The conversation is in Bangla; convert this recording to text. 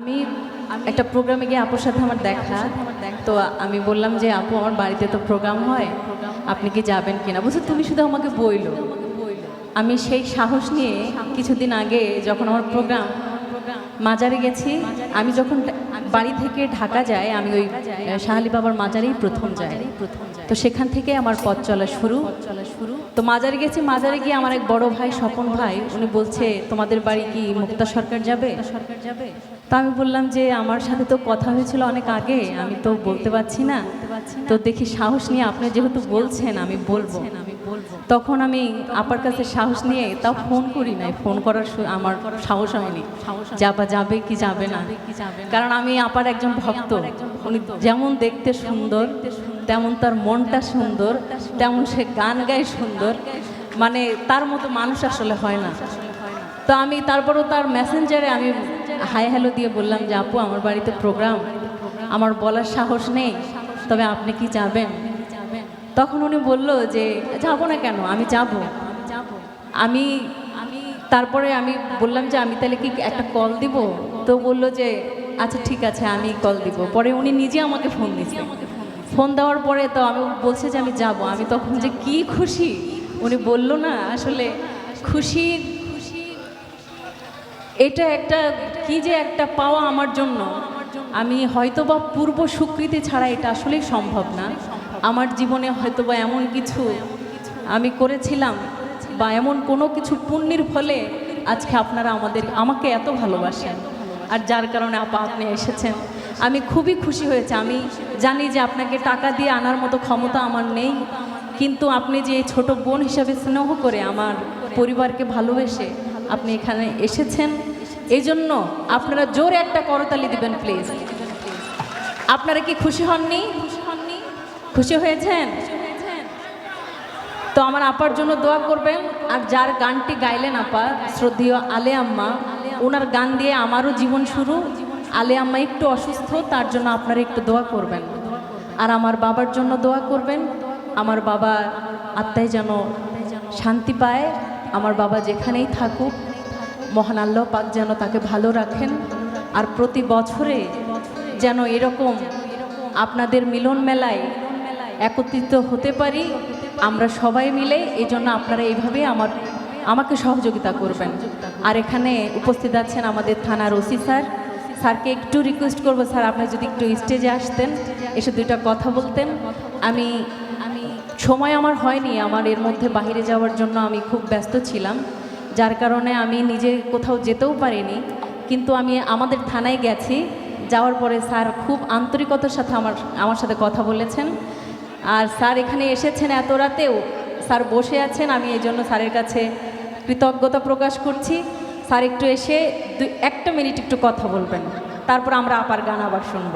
আমি একটা প্রোগ্রামে গিয়ে আপুর সাথে আমার দেখা। তো আমি বললাম যে আপু আমার বাড়িতে তো প্রোগ্রাম হয়। আপনি কি যাবেন কিনা? বলছে তুমি শুধু আমাকে বইলো। আমি সেই সাহস নিয়ে কিছুদিন আগে যখন আমার প্রোগ্রাম মাজারে গেছি। আমি যখন বাড়ি থেকে ঢাকা যাই আমি ওই শাহালি বাবার মাজারেই প্রথম যাই। তো সেখান থেকে আমার পথ চলা শুরু। চলা শুরু। তো মাজারে গেছি মাজারে গিয়ে আমার এক বড় ভাই স্বপন ভাই উনি বলছে তোমাদের বাড়ি কি মুক্তা সরকার যাবে? সরকার যাবে? তো আমি বললাম যে আমার সাথে তো কথা হয়েছিল অনেক আগে, আমি তো বলতে পারছি না। তো দেখি সাহস নিয়ে আপনি যেহেতু বলছেন, আমি বলব। তখন আমি আপার কাছে সাহস নিয়ে তাও ফোন করি নাই। ফোন করার আমার সাহস হয়নি। যাবা যাবে কি যাবে না। কারণ আমি আপার একজন ভক্ত। উনি যেমন দেখতে সুন্দর, তেমন তার মনটা সুন্দর, তেমন সে গান গায় সুন্দর। মানে তার মতো মানুষ আসলে হয় না। তো আমি তারপরও তার মেসেঞ্জারে আমি হাই হ্যালো দিয়ে বললাম যে, আপু, আমার বাড়িতে প্রোগ্রাম আমার বলার সাহস নেই। তবে আপনি কি যাবেন? তখন উনি বলল যে, যাব না কেন? আমি যাব। আমি আমি তারপরে আমি বললাম যে, আমি তাহলে কি একটা কল দিব? তো বলল যে আচ্ছা ঠিক আছে, আমি কল দিব। পরে উনি নিজে আমাকে ফোন দিচ্ছে ফোন দেওয়ার পরে তো আমি বলছে যে, আমি যাব। আমি তখন যে, কি খুশি? উনি বলল না, আসলে খুশি খুশি এটা একটা কি যে একটা পাওয়া আমার জন্য। আমি হয়তোবা পূর্ব স্বীকৃতি ছাড়া এটা আসলেই সম্ভব না। আমার জীবনে হয়তোবা এমন কিছু আমি করেছিলাম বা এমন কোনো কিছু পুণ্যের ফলে আজকে আপনারা আমাদের, আমাকে এত ভালোবাসেন। আর যার কারণে আপা আপনি এসেছেন। আমি খুবই খুশি হয়েছে। আমি জানি যে আপনাকে টাকা দিয়ে আনার মতো ক্ষমতা আমার নেই। কিন্তু আপনি যে ছোট বোন হিসাবে স্নেহ করে আমার পরিবারকে ভালোবেসে আপনি এখানে এসেছেন। এই জন্য আপনারা জোরে একটা করতালি দিবেন প্লিজ আপনারা কি খুশি হননি? খুশি হয়েছেন? তো আমার আপার জন্য দোয়া করবেন। আর যার গানটি গাইলেন আপা, শ্রদ্ধেয় আলে আম্মা ওনার গান দিয়ে আমারও জীবন শুরু। আলে আম্মা একটু অসুস্থ, তার জন্য আপনারা একটু দোয়া করবেন। আর আমার বাবার জন্য দোয়া করবেন। আমার বাবা আত্মায় যেন শান্তি পায়। আমার বাবা যেখানেই থাকুক, মহান আল্লাহ পাক যেন তাকে ভালো রাখেন। আর প্রতি বছরে যেন এরকম আপনাদের মিলন মেলায় একত্রিত হতে পারি, আমরা সবাই মিলে এই জন্য আপনারা এইভাবে আমার, আমাকে সহযোগিতা করবেন। আর এখানে উপস্থিত আছেন আমাদের থানার ওসি স্যার। স্যারকে একটু রিকোয়েস্ট করব, স্যার, আপনি যদি একটু স্টেজে আসতেন, এসে দুইটা কথা বলতেন। আমি সময় আমার হয়নি, আমার এর মধ্যে বাইরে যাওয়ার জন্য আমি খুব ব্যস্ত ছিলাম, যার কারণে আমি নিজে কোথাও যেতেও পারিনি, কিন্তু আমি আমাদের থানায় গেছি, যাওয়ার পরে স্যার খুব আন্তরিকতার সাথে আমার আমার সাথে কথা বলেছেন, আর স্যার এখানে এসেছেন এত রাতেও, স্যার বসে আছেন, আমি এই জন্য স্যারের কাছে কৃতজ্ঞতা প্রকাশ করছি, স্যার একটু এসে দুই একটা মিনিট একটু কথা বলবেন, তারপর আমরা আপার গান আবার শুনব।